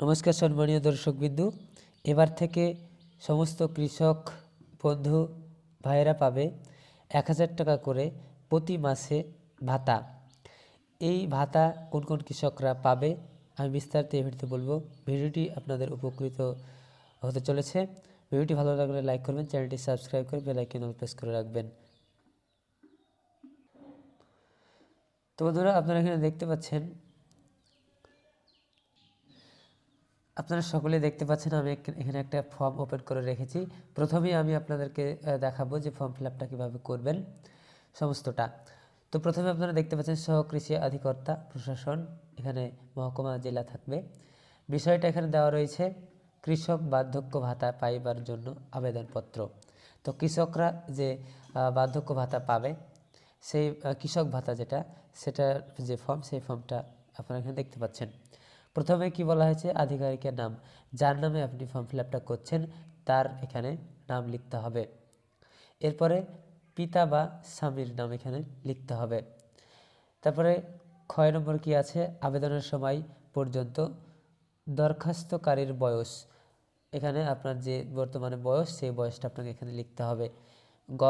নমস্কার সম্মানীয় দর্শকবিন্দু। এবার থেকে সমস্ত কৃষক বন্ধু ভাইয়েরা পাবে এক হাজার টাকা করে প্রতি মাসে ভাতা। এই ভাতা কোন কোন কৃষকরা পাবে, আমি বিস্তারিত এই ভিডিওতে বলব। ভিডিওটি আপনাদের উপকৃত হতে চলেছে। ভিডিওটি ভালো লাগলে লাইক করবেন, চ্যানেলটি সাবস্ক্রাইব করে বেল আইকন অল প্রেস করে রাখবেন। তো বন্ধুরা, আপনারা এখানে দেখতে পাচ্ছেন আপনারা সকলে দেখতে পাচ্ছেন, আমি এখানে একটা ফর্ম ওপেন করে রেখেছি। প্রথমেই আমি আপনাদেরকে দেখাবো যে ফর্ম ফিল আপটা কীভাবে করবেন, সমস্তটা। তো প্রথমে আপনারা দেখতে পাচ্ছেন সহকৃষি অধিকর্তা প্রশাসন, এখানে মহকুমা, জেলা থাকবে। বিষয়টা এখানে দেওয়া রয়েছে, কৃষক বার্ধক্য ভাতা পাইবার জন্য আবেদনপত্র। তো কৃষকরা যে বার্ধক্য ভাতা পাবে, সেই কৃষক ভাতা যেটা, সেটার যে ফর্ম সেই ফর্মটা আপনারা এখানে দেখতে পাচ্ছেন। প্রথমে কি বলা হয়েছে? আধিকারিকের নাম। যার নামে আপনি ফর্ম ফিল করছেন, তার এখানে নাম লিখতে হবে। এরপরে পিতা বা স্বামীর নাম এখানে লিখতে হবে। তারপরে ছয় নম্বর কি আছে? আবেদনের সময় পর্যন্ত দরখাস্তকারীর বয়স। এখানে আপনার যে বর্তমানে বয়স, সেই বয়সটা আপনাকে এখানে লিখতে হবে। গ,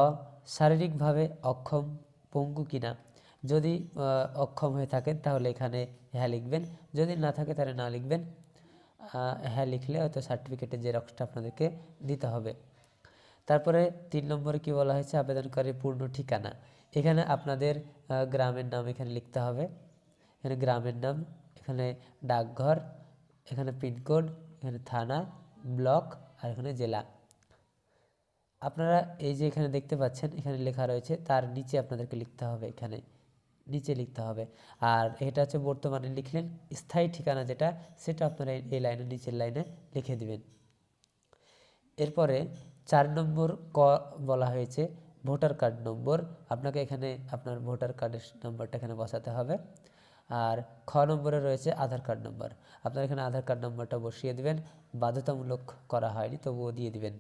শারীরিকভাবে অক্ষম, পঙ্গু কিনা? যদি অক্ষম হয়ে থাকেন, তাহলে এখানে হ্যাঁ লিখবেন। যদি না থাকে, তাহলে না লিখবেন। হ্যাঁ লিখলে হয়তো সার্টিফিকেটের জেরক্সটা আপনাদেরকে দিতে হবে। তারপরে তিন নম্বরে কি বলা হয়েছে? আবেদনকারীর পূর্ণ ঠিকানা। এখানে আপনাদের গ্রামের নাম এখানে লিখতে হবে। এখানে গ্রামের নাম, এখানে ডাকঘর, এখানে পিনকোড, এখানে থানা, ব্লক, আর এখানে জেলা। আপনারা এই যে এখানে দেখতে পাচ্ছেন, এখানে লেখা রয়েছে, তার নিচে আপনাদেরকে লিখতে হবে এখানে। নিচে লিখতে হবে। আর এটা হচ্ছে বর্তমানে লিখলেন স্থায়ী ঠিকানা যেটা, সেটা আপনারা এই- লাইনে নিচের লাইনে লিখে দিবেন। এরপরে চার নম্বর ক বলা হয়েছে, ভোটার কার্ড নম্বর। আপনাকে এখানে আপনার ভোটার কার্ডের নম্বরটা এখানে বসাতে হবে। আর খ নম্বরে রয়েছে আধার কার্ড নম্বর। আপনার এখানে আধার কার্ড নম্বরটা বসিয়ে দিবেন। বাধ্যতামূলক করা হয়নি, তবুও দিয়ে দিবেন।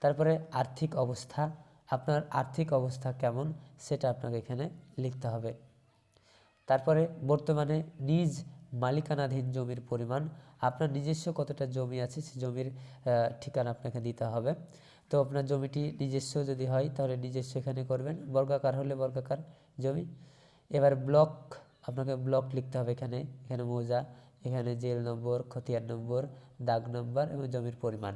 তারপরে আর্থিক অবস্থা। আপনার আর্থিক অবস্থা কেমন সেটা আপনাকে এখানে লিখতে হবে। তারপরে বর্তমানে নিজ মালিকানাধীন জমির পরিমাণ, আপনার নিজস্ব কতটা জমি আছে সে জমির ঠিকানা আপনাকে দিতে হবে। তো আপনার জমিটি নিজস্ব যদি হয় তাহলে নিজস্ব এখানে করবেন, বর্গাকার হলে বর্গাকার জমি। এবার ব্লক আপনাকে ব্লক লিখতে হবে এখানে এখানে মৌজা, এখানে জেল নম্বর, খতিয়ান নম্বর, দাগ নম্বর এবং জমির পরিমাণ।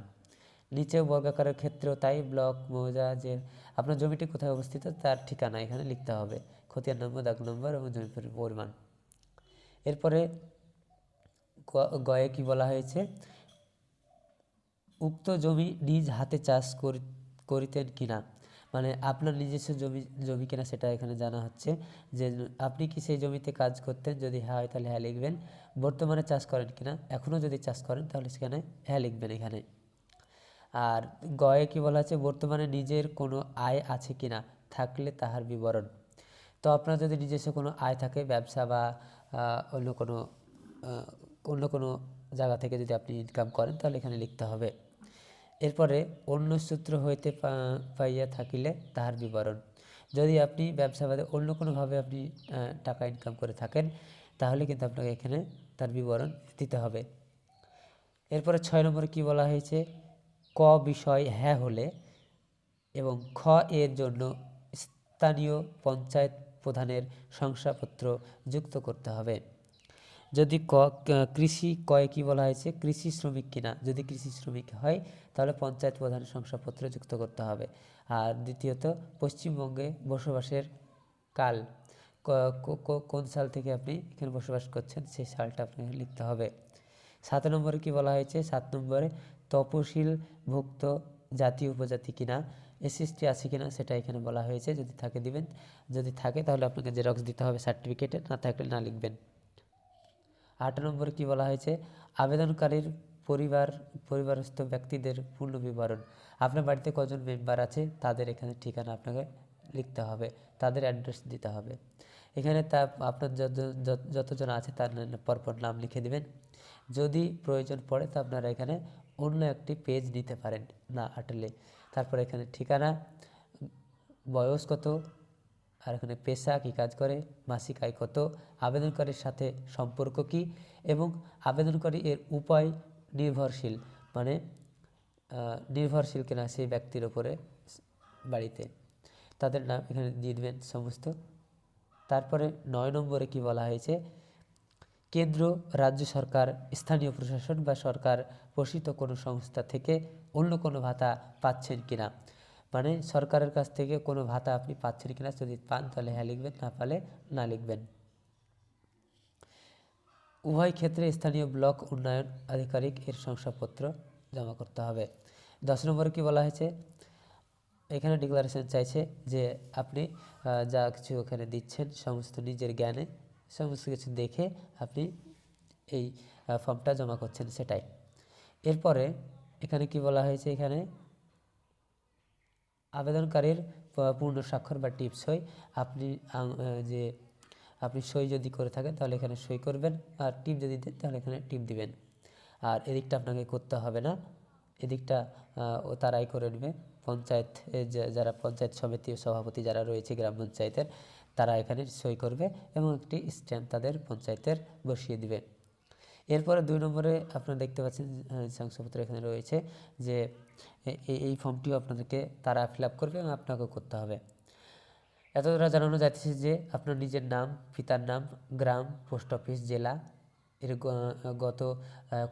নিচেও বর্গাকারের ক্ষেত্রেও তাই ব্লক মৌজা যে আপনার জমিটি কোথায় অবস্থিত তার ঠিকানা এখানে লিখতে হবে। খতিয়ান নম্বর, দাগ নম্বর এবং জমির পরি- পরিমাণ। এরপরে গয়ে কি বলা হয়েছে? উক্ত জমি নিজ হাতে চাষ করি- করিতেন কিনা? মানে আপনার নিজস্ব জমি জমি কিনা সেটা এখানে জানা হচ্ছে যে আপনি কি সেই জমিতে কাজ করতেন? যদি হ্যাঁ হয় তাহলে হ্যাঁ লিখবেন। বর্তমানে চাষ করেন কিনা? এখনও যদি চাষ করেন তাহলে সেখানে হ্যাঁ লিখবেন এখানে। আর গয়ে কি বলা আছে, বর্তমানে নিজের কোনো আয় আছে কিনা থাকলে তাহার বিবরণ। তো আপনার যদি নিজস্ব কোনো আয় থাকে, ব্যবসা বা অন্য কোনো অন্য কোনো জায়গা থেকে যদি আপনি ইনকাম করেন, তাহলে এখানে লিখতে হবে। এরপরে অন্য সূত্র হইতে পাইয়া থাকিলে তাহার বিবরণ। যদি আপনি ব্যবসা বাদে অন্য কোনোভাবে আপনি টাকা ইনকাম করে থাকেন, তাহলে কিন্তু আপনাকে এখানে তার বিবরণ দিতে হবে। এরপরে ছয় নম্বরে কি বলা হয়েছে ক বিষয় হ্যাঁ হলে এবং খ এর জন্য স্থানীয় পঞ্চায়েত প্রধানের শংসাপত্র যুক্ত করতে হবে। যদি ক কৃষি কয় কি বলা হয়েছে? কৃষি শ্রমিক কিনা? যদি কৃষি শ্রমিক হয়, তাহলে পঞ্চায়েত প্রধানের শংসাপত্র যুক্ত করতে হবে। আর দ্বিতীয়ত, পশ্চিমবঙ্গে বসবাসের কাল কোন সাল থেকে আপনি এখানে বসবাস করছেন? সেই সালটা আপনাকে লিখতে হবে। সাত নম্বরে কি বলা হয়েছে? সাত নম্বরে তপশিল ভুক্ত জাতি উপজাতি কিনা? এসএসটি আছে কিনা সেটা এখানে বলা হয়েছে, যদি থাকে দিবেন। যদি থাকে তাহলে আপনাকে জেরক্স দিতে হবে সার্টিফিকেটে না থাকলে না লিখবেন। আট নম্বরে কি বলা হয়েছে? আবেদনকারীর পরিবার, পরিবারস্থ ব্যক্তিদের পূর্ণ বিবরণ। আপনার বাড়িতে কজন মেম্বার আছে? তাদের এখানে ঠিকানা আপনাকে লিখতে হবে। তাদের অ্যাড্রেস দিতে হবে। এখানে তা আপনার যত, যত- যতজন আছে তার পরপর নাম লিখে দিবেন। যদি প্রয়োজন পড়ে তো আপনারা এখানে অন্য একটি পেজ নিতে পারেন না আটলে। তারপর এখানে ঠিকানা, বয়স কত, আর এখানে পেশা, কী কাজ করে, মাসিক আয় কত, আবেদনকারীর সাথে সম্পর্ক কি, এবং আবেদনকারী এর উপায় নির্ভরশীল মানে নির্ভরশীল কিনা সেই ব্যক্তির ওপরে বাড়িতে। তাদের নাম এখানে দিয়ে দেবেন সমস্ত তারপরে নয় নম্বরে কি বলা হয়েছে? কেন্দ্র, রাজ্য সরকার, স্থানীয় প্রশাসন বা সরকার পোষিত কোনো সংস্থা থেকে অন্য কোনো ভাতা পাচ্ছেন কিনা? মানে সরকারের কাছ থেকে কোনো ভাতা আপনি পাচ্ছেন কিনা? যদি পান তাহলে হ্যাঁ লিখবেন, না পালে না লিখবেন। উভয় ক্ষেত্রে স্থানীয় ব্লক উন্নয়ন আধিকারিক এর শংসাপত্র জমা করতে হবে। দশ নম্বরে কি বলা হয়েছে? এখানে ডিক্লারেশন চাইছে যে আপনি যা কিছু ওখানে দিচ্ছেন সমস্ত নিজের জ্ঞানে, সমস্ত কিছু দেখে আপনি এই ফর্মটা জমা করছেন সেটাই। এরপরে এখানে কি বলা হয়েছে এখানে? আবেদনকারীর পূর্ণ স্বাক্ষর বা টিপ সই। আপনি যে আপনি সই যদি করে থাকেন তাহলে এখানে সই করবেন, আর টিপ যদি দেন তাহলে এখানে টিপ দিবেন। আর এদিকটা আপনাকে করতে হবে না। এদিকটা ও তারাই করে নেবে। পঞ্চায়েত যারা পঞ্চায়েত সমিতি সভাপতি যারা রয়েছে গ্রাম পঞ্চায়েতের, তারা এখানে সই করবে এবং একটি স্ট্যাম্প তাদের পঞ্চায়েতের বসিয়ে দিবে। এরপরে দুই নম্বরে আপনারা দেখতে পাচ্ছেন শংসাপত্র এখানে রয়েছে যে এই ফর্মটিও আপনাদেরকে তারা ফিল করবে এবং আপনাকেও করতে হবে। এতটা জানানো যাচ্ছে যে, আপনার নিজের নাম, পিতার নাম, গ্রাম, পোস্ট অফিস, জেলা এর গত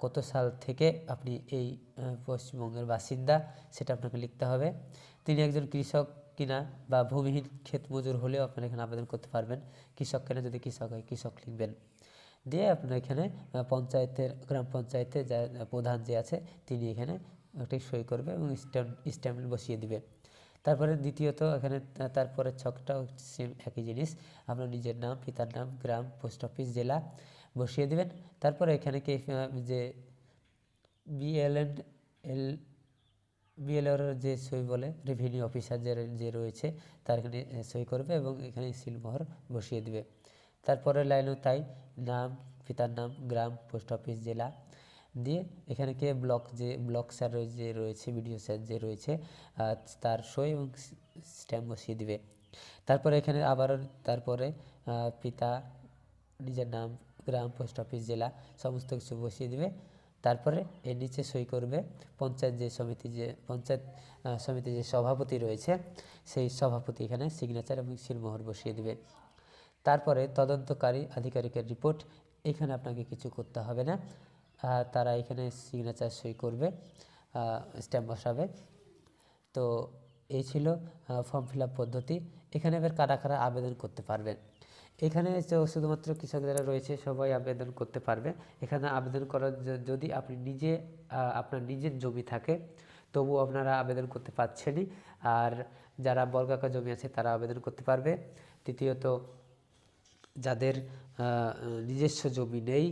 কত সাল থেকে আপনি এই পশ্চিমবঙ্গের বাসিন্দা সেটা আপনাকে লিখতে হবে। তিনি একজন কৃষক কিনা বা ভূমিহীন ক্ষেত মজুর হলেও আপনারা এখানে আবেদন করতে পারবেন। কৃষক কিনা? যদি কৃষক হয়, কৃষক লিখবেন। দিয়ে আপনার এখানে পঞ্চায়েতের, গ্রাম পঞ্চায়েতে যা, প্রধান যে আছে, তিনি এখানে একটি সই করবে এবং স্ট্যাম্প বসিয়ে দিবে। তারপরে দ্বিতীয়ত এখানে তারপরে ছকটাও সেম একই জিনিস। আপনার নিজের নাম, পিতার নাম, গ্রাম, পোস্ট অফিস, জেলা। বসিয়ে দিবেন। তারপরে এখানে কি যে বিএলএন এল বিএলওর যে সই বলে রেভিনিউ অফিসার যে যে রয়েছে, তার এখানে সই করবে এবং এখানে সিলমোহর বসিয়ে দিবে। তারপরে লাইনও তাই, নাম, পিতার নাম, গ্রাম পোস্ট অফিস জেলা দিয়ে এখানে কে ব্লক যে ব্লক স্যার যে রয়েছে বিডিও স্যার যে রয়েছে তার সই এবং স্ট্যাম্প বসিয়ে দিবে। তারপরে এখানে আবারও তারপরে পিতা, নিজের নাম গ্রাম, পোস্ট অফিস, জেলা, সমস্ত কিছু বসিয়ে দিবে। তারপরে এর নিচে সই করবে পঞ্চায়েত যে সমিতি যে, পঞ্চায়েত সমিতি যে সভাপতি রয়েছে, সেই সভাপতি এখানে সিগনেচার এবং সিলমোহর বসিয়ে দিবে। তারপরে তদন্তকারী আধিকারিকের রিপোর্ট এখানে আপনাকে কিছু করতে হবে না। তারা এখানে সিগনেচার সই করবে স্ট্যাম্প বসাবে। তো এই ছিল ফর্ম ফিল পদ্ধতি। এখানে এবার কারা কারা আবেদন করতে পারবেন? এখানে শুধুমাত্র কৃষক যারা রয়েছে, সবাই আবেদন করতে পারবে। এখানে আবেদন করার যদি আপনি নিজে আপনার নিজের জমি থাকে তবু আপনারা আবেদন করতে পারছেনই। আর যারা বর্গাকার জমি আছে, তারা আবেদন করতে পারবে। তৃতীয়ত, যাদের নিজস্ব জমি নেই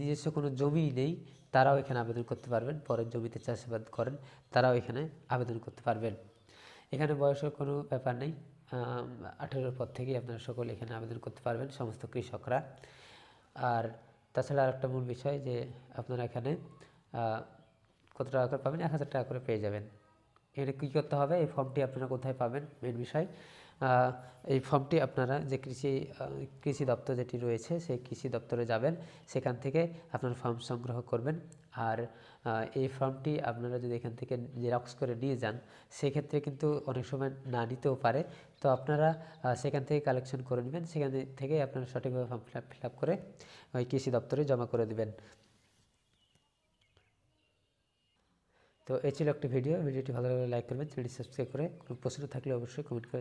নিজস্ব কোনো জমি নেই, তারাও এখানে আবেদন করতে পারবেন। পরের জমিতে চাষাবাদ করেন, তারাও এখানে আবেদন করতে পারবেন। এখানে বয়সের কোনো ব্যাপার নেই। আঠেরোর পর থেকেই আপনারা সকলে এখানে আবেদন করতে পারবেন, সমস্ত কৃষকরা। আর তাছাড়া আরেকটা মূল বিষয় যে আপনারা এখানে কত টাকা করে পাবেন? এক হাজার টাকা করে পেয়ে যাবেন। এখানে কী করতে হবে? এই ফর্মটি আপনারা কোথায় পাবেন? মেন বিষয় এই ফর্মটি আপনারা যে কৃষি কৃষি দপ্তর যেটি রয়েছে, সেই কৃষি দপ্তরে যাবেন। সেখান থেকে আপনার ফর্ম সংগ্রহ করবেন। আর এই ফর্মটি আপনারা যদি এখান থেকে জেরক্স করে নিয়ে যান, সেক্ষেত্রে কিন্তু অনেক সময় না নিতেও পারে। তো আপনারা সেখান থেকে কালেকশন করে নেবেন, সেখান থেকে আপনারা সঠিকভাবে ফর্ম ফিল আপ করে ওই কৃষি দপ্তরে জমা করে দেবেন। তো এই ছিল একটি ভিডিও, ভিডিওটি ভালো লাগলে লাইক করবেন, চ্যানেলটি সাবস্ক্রাইব করে কোনো প্রশ্ন থাকলে অবশ্যই কমেন্ট করে